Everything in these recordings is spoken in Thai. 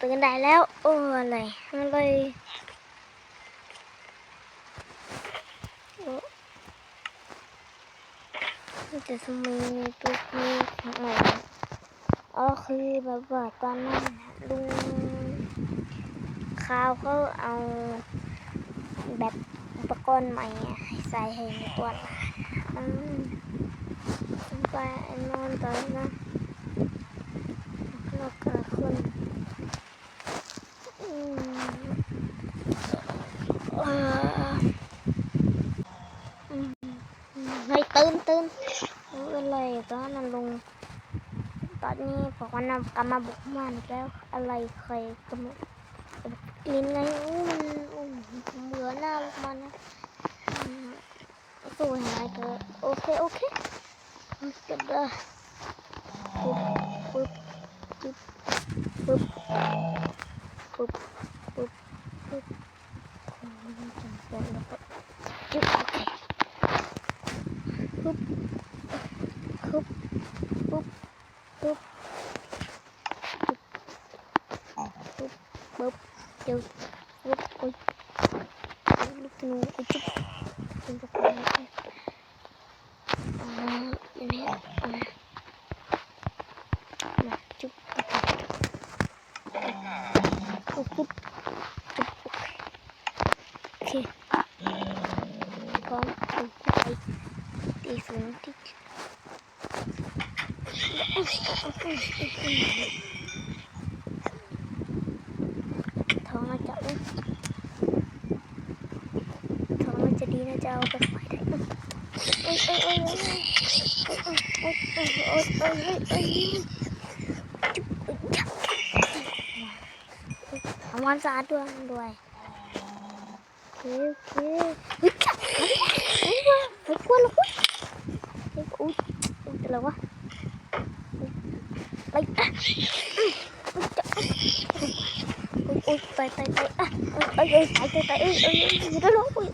ตื่นได้แล้ว โอ้อะไรอะไรจะสมัยตัวนี้อะไรอ๋อคือแบบว่าตอนนั้นลุงข้าวเขาเอาแบบอุปกรณ์ใหม่ให้ใส่ให้ในตัวหลานอืมไปนอนตอนนั้นแล้วก็ขึ้นอืมเอ่ออืมเฮ้ย ตื่นตื่นเอออะไรตอนนั้นลุงตอนนี้บอกว่านำกลับมาบุกบ้านแล้วอะไรเคยกำลังกินไงอู้มันเหมือนหน้าลูกมันนะสู้ยังไงก็โอเคโอเคก็ได้ปึ๊บปึ๊บปึ๊บปึ๊บปึ๊บ Hop. Hop. Hop. Hop. Hop. Hop. Hop. Hop. Hop. Bunu açıp Okay. Come. บปึ๊บอุ๊ยลูกธนูอุ๊ยจึ๊บจึ๊บจึ๊บจึ๊บอ่าจะเอมถึงไปตีศูนย์ที่ท้องมันจะอุ้มท้องมันจะดีนะจะเอาไปไฟได้เอ้ยเอ้ยเอ้ยเอ้ยเอ้ยเอ้ยเอ้ยเอ้ยเอ้ยเอ้ยจุ๊บเอ้ยจับทำความสะอาดด้วยด้วย โอเคโอเคอุ้ยไอ้ว่าไอ้กวนละอุ้ยอุ้ยอะไรวะไปอะอุ้ยไปไปไปอะเอ้ยเอ้ยไปไปไปเอ้ยเอ้ยอยู่ได้หรออุ้ย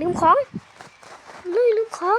ลืมของลืมของ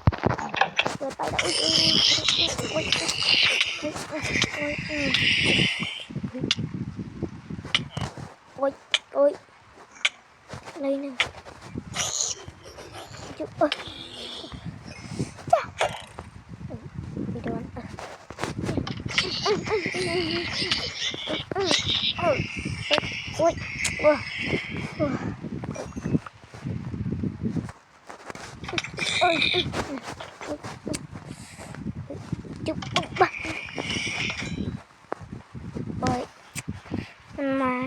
เกิดไปแล้วอุ้ยอุ้ยอุ้ยอุ้ยอุ้ยอุ้ยอุ้ยเลยหนึ่งจุ๊บเออจ้าไปโดนเอออุ้ยว้าอุ้ยอุ้ย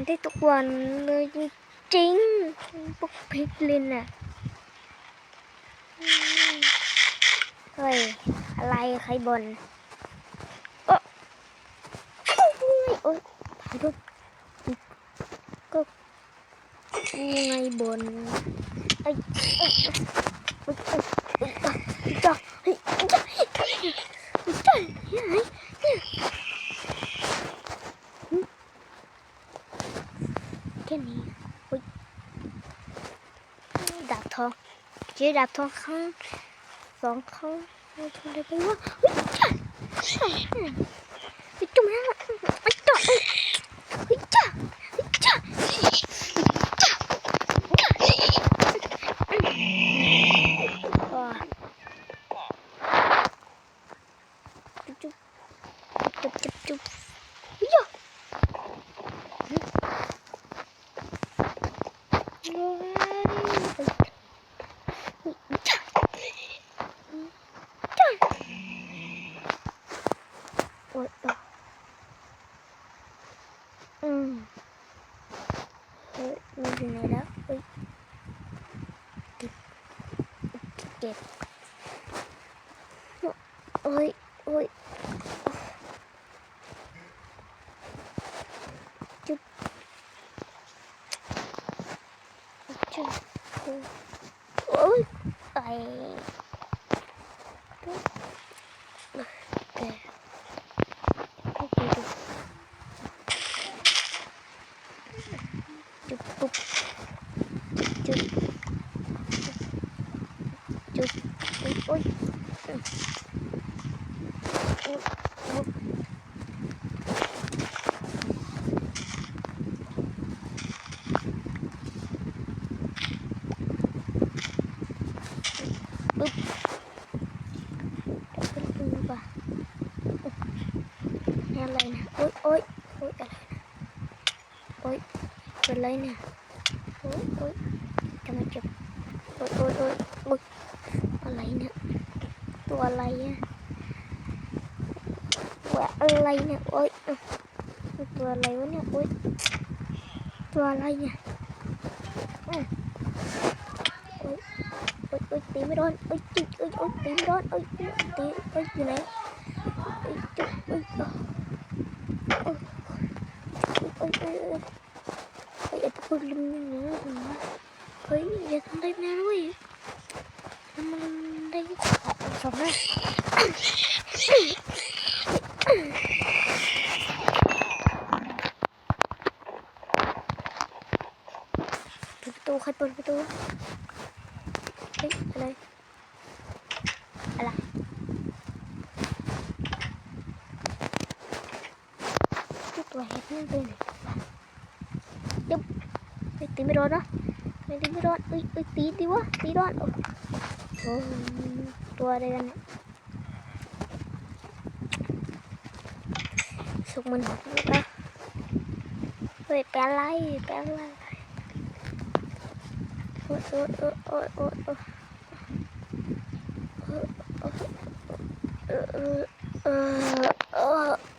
ได้ทุกวันเลยจริงๆปุ๊กพิกลินอะเฮ้ย อะไรใครบนเออโอ้ยถ่ายรูปก็ไงบนไอ้ไอ้ไอ้ไอ้จ้าเฮ้ยจ้าเฮ้ยจ้าเฮ้ยแค่นี้ดาบทองเจอดาบทองครั้งสองครั้งไม่ทำได้ไหมวะ What the? Mm. Wait, moving it up. Wait. Get. No. Wait, wait. Just. Oh, I. Good. Ôi. Ừ. Ôi. Ôi. lên nè ôi ôi ôi cả lên nè ôi cả lên nè ôi ôi cho mày chụp ôi ôi ôi ตัวอะไรอะตัวอะไรเนี่ยโอ๊ยเอ้าตัวอะไรวะเนี่ยโอ๊ยตัวอะไรเนี่ยอืมโอ๊ย เอ้ยเอ้ยตีไม่โดนเอ้ยจิ๊กเอ้ยเอ้ยตีไม่โดนเอ้ยตีเอ้ยอยู่ไหนเอ้ยจุ๊บเอ้ยเอ้ยเอ้ยเอ้ยเอ้ยเอ้ยเอ้ยไอ้ตัวลืมเนี่ยเฮ้ยอย่าทำได้ไม่ได้ด้วยทำมันได้ สองนะเปิดประตูใครเปิดประตูเฮ้ยอะไรอะไรจุดตัวเห็ดนี่เป็นไงจุ๊บเฮ้ยตีไม่โดนนะไม่ตีไม่โดนเอ้ยเอ้ยตีดีวะตีโดนโอ้ ตัวอะไรกันสุกมันหดนะเฮ้ยแปลไรแปลไรโอ้ยโอ้ยโอ้ยโอ้ยโอ้ยเอ้เออเออ